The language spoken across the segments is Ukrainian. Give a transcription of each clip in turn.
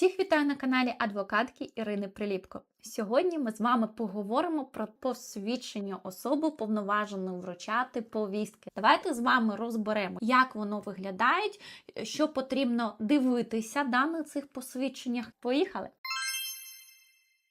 Всіх вітаю на каналі адвокатки Ірини Приліпко. Сьогодні ми з вами поговоримо про посвідчення особи повноваженої вручати повістки. Давайте з вами розберемо, як воно виглядає, що потрібно дивитися да, на цих посвідченнях. Поїхали!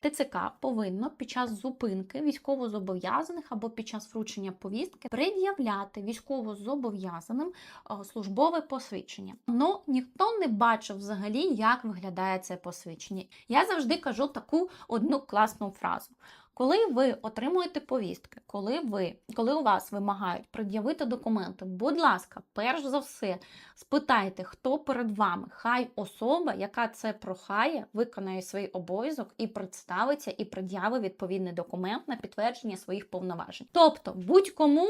ТЦК повинно під час зупинки військовозобов'язаних або під час вручення повістки пред'являти військовозобов'язаним е, службове посвідчення. Ну ніхто не бачив взагалі, як виглядає це посвідчення. Я завжди кажу таку одну класну фразу. Коли ви отримуєте повістки, коли ви, коли у вас вимагають пред'явити документи, будь ласка, перш за все, спитайте, хто перед вами. Хай особа, яка це прохає, виконає свій обов'язок і представиться, і пред'яви відповідний документ на підтвердження своїх повноважень. Тобто, будь-кому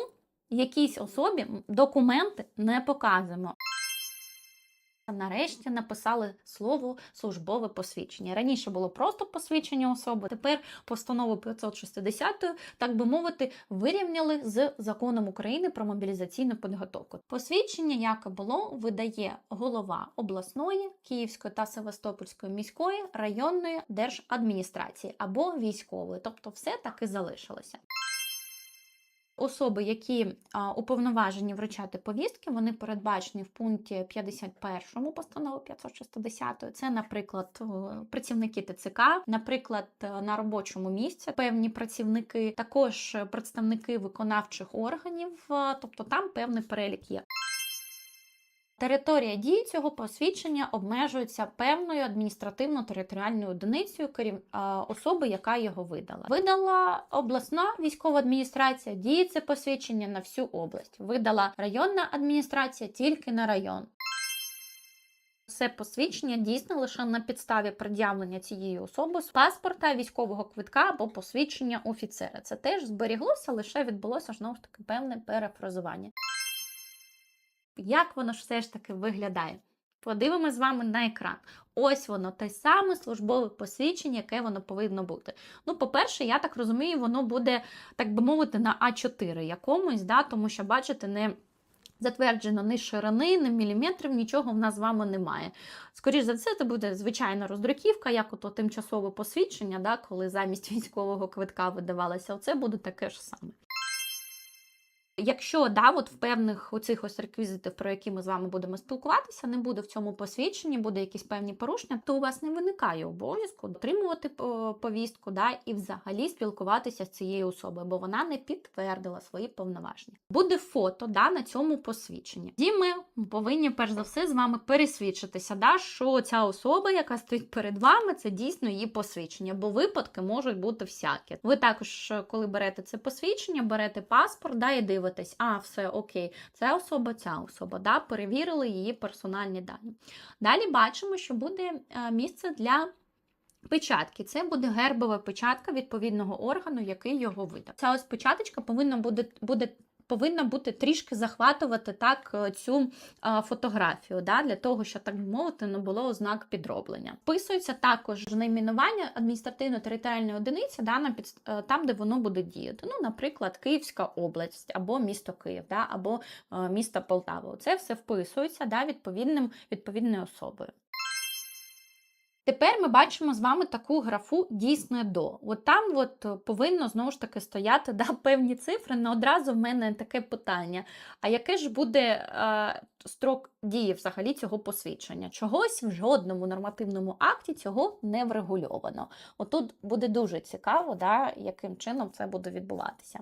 якійсь особі документи не показуємо. Нарешті написали слово службове посвідчення. Раніше було просто посвідчення особи. Тепер постанову 560, так би мовити, вирівняли з законом України про мобілізаційну підготовку. Посвідчення, яке було, видає голова обласної, Київської та Севастопольської міської районної держадміністрації або військової, тобто все таки залишилося. Особи, які уповноважені вручати повістки, вони передбачені в пункті 51 постанови 560. Це, наприклад, працівники ТЦК, наприклад, на робочому місці певні працівники, також представники виконавчих органів, тобто там певний перелік є. Територія дії цього посвідчення обмежується певною адміністративно-територіальною одиницею керів... особи, яка його видала. Видала обласна військова адміністрація, діє це посвідчення на всю область. Видала районна адміністрація тільки на район. Це посвідчення дійсне лише на підставі пред'явлення цієї особи з паспорта, військового квитка або посвідчення офіцера. Це теж зберіглося, лише відбулося знову ж таки певне перефразування. Як воно ж все ж таки виглядає? Подивимось з вами на екран. Ось воно, те саме службове посвідчення, яке воно повинно бути. Ну, по-перше, я так розумію, воно буде, так би мовити, на А4 якомусь, да, тому що, бачите, не затверджено ні ширини, ні міліметрів, нічого в нас з вами немає. Скоріше за все, це буде звичайна роздруківка, як ото тимчасове посвідчення, да, коли замість військового квитка видавалося, оце буде таке ж саме. Якщо да, от в певних оцих ось реквізитів, про які ми з вами будемо спілкуватися, не буде в цьому посвідченні, буде якісь певні порушення, то у вас не виникає обов'язку отримувати повістку да, і взагалі спілкуватися з цією особою, бо вона не підтвердила свої повноваження. Буде фото да, на цьому посвідченні. І ми повинні перш за все з вами пересвідчитися, да, що ця особа, яка стоїть перед вами, це дійсно її посвідчення, бо випадки можуть бути всякі. Ви також, коли берете це посвідчення, берете паспорт да, і дивитесь дивитесь, а, все окей, це особа, ця особа, да, перевірили її персональні дані. Далі бачимо, що буде е, місце для. Печатки це буде гербова печатка відповідного органу, який його видав. Ця ось печаточка повинна буде буде повинна бути трішки захватувати так е, цю фотографію, да, для того, щоб, так мовити, не було ознак підроблення. Вписується також найменування адміністративно-територіальної одиниці да, на під, е, там, де воно буде діяти. Ну, Наприклад, Київська область, або місто Київ, да, або е, місто Полтава. Це все вписується да, відповідним, відповідною особою. Тепер ми бачимо з вами таку графу дійсне до. От там от е, повинно знову ж таки стояти да, певні цифри. але одразу в мене таке питання: а яке ж буде е, строк дії взагалі цього посвідчення? Чогось в жодному нормативному акті цього не врегульовано. Отут буде дуже цікаво, да, яким чином це буде відбуватися.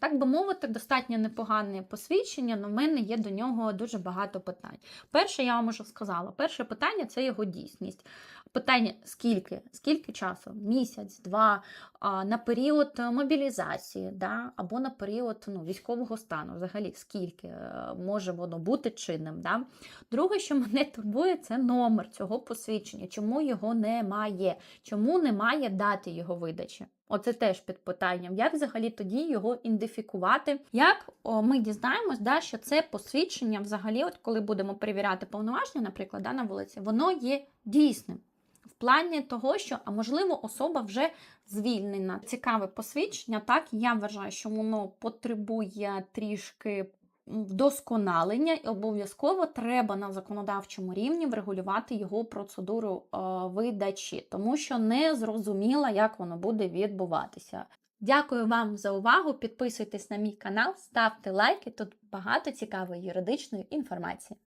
Так би мовити, достатньо непогане посвідчення, але в мене є до нього дуже багато питань. Перше, я вам вже сказала, перше питання це його дійсність. Питання: скільки Скільки часу? Місяць, два, на період мобілізації, да? або на період ну, військового стану, взагалі, скільки е, може воно бути чинним. Да? Друге, що мене турбує, це номер цього посвідчення. Чому його немає? Чому немає дати його видачі? Оце теж під питанням, як взагалі тоді його ідентифікувати. Як ми дізнаємось, да, що це посвідчення, взагалі, от коли будемо перевіряти повноваження, наприклад, да, на вулиці, воно є дійсним. В плані того, що, а можливо, особа вже звільнена. Цікаве посвідчення, так, я вважаю, що воно потребує трішки вдосконалення, і обов'язково треба на законодавчому рівні врегулювати його процедуру видачі, тому що не зрозуміла, як воно буде відбуватися. Дякую вам за увагу. Підписуйтесь на мій канал, ставте лайки. Тут багато цікавої юридичної інформації.